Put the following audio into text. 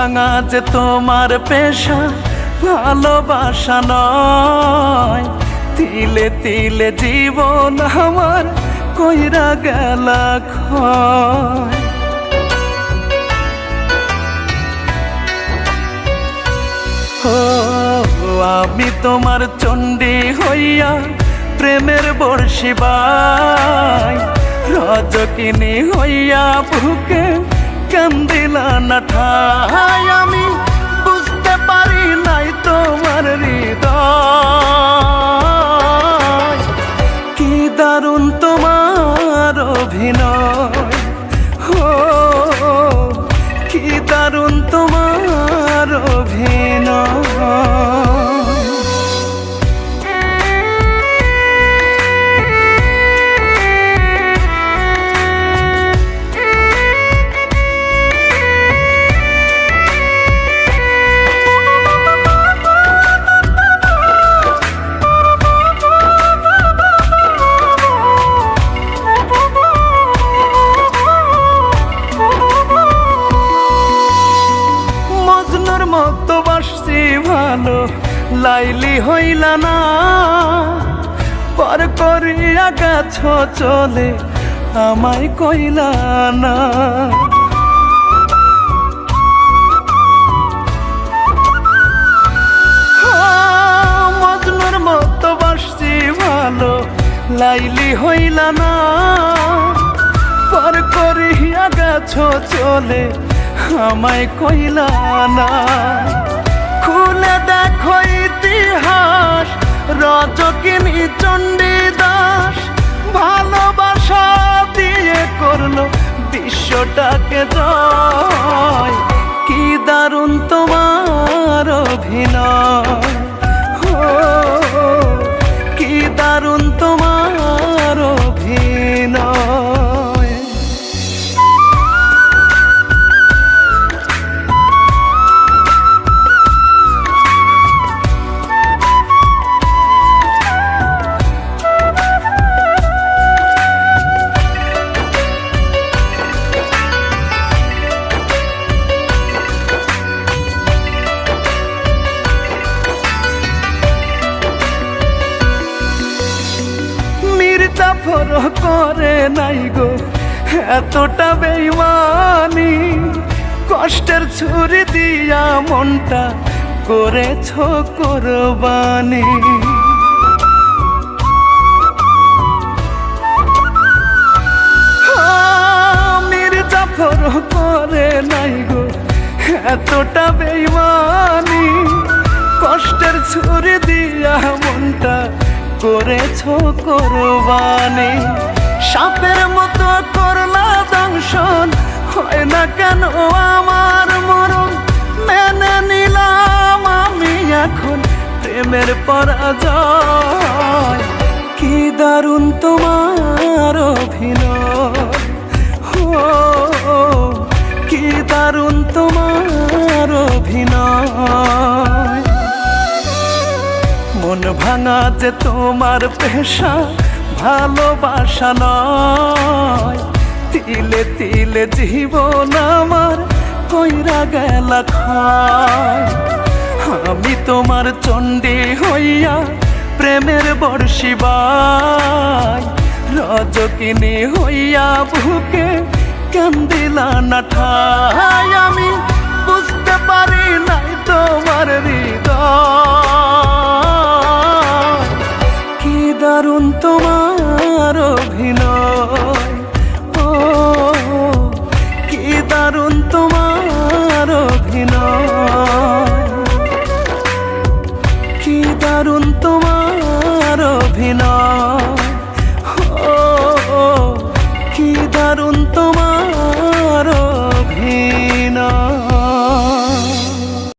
ভাঙা যে তোমার পেশা, ভালোবাসা নয়। তিলে তিলে জীবন আমার কইরা গেলা আমি তোমার চণ্ডী হইয়া প্রেমের বর্ষিবাই রজকিনী হইয়া বুকে দিলা না ঠাই আমি বুঝতে পারি নাই তোমার হৃদয় কি দারুণ তোমার অভিনয় হো কি দারুণ তোমার মতো বাসছি ভালো লাইলি হইলা না। পর করিয়া গাছ চলে আমায় কইলা না। আহ, মজনুর মতো বাসছি ভালো লাইলি হইলা না। পর করিয়া গাছ চলে আমায় কইলা না। খুলে দেখো ইতিহাস, রজকিনী চণ্ডী দাস ভালোবাসা দিয়ে করল বিশ্বটাকে জয়। কি দারুণ তোমার অভিনয়। কি দারুণ তোমার মির্জাফর করে নাই গো। এতটা বেইমানি, কষ্টের ছুরি দিয়া মনটা করেছ কোরবানি। মির্জাফর করে নাই গো। এতটা বেইমানি, কষ্টের ছুরি দিয়া মনটা করেছ করবানে। সাপের মতো করলা দংশন, হয় না কেন আমার মরণ? মেনে নিলাম আমি এখন প্রেমের পরাজয়। কি দারুণ তোমার অভিনয়। ভাঙা যে তোমার পেশা, ভালোবাসা নয়। তিলে তিলে জীবন আমার কইরা গেলা আমি তোমার চণ্ডী হইয়া প্রেমের বর্ষিবাই রজকিনী হইয়া বুকে কান্দিলা না ঠাই আমি বুঝতে পারি নাই তোমার হৃদয়।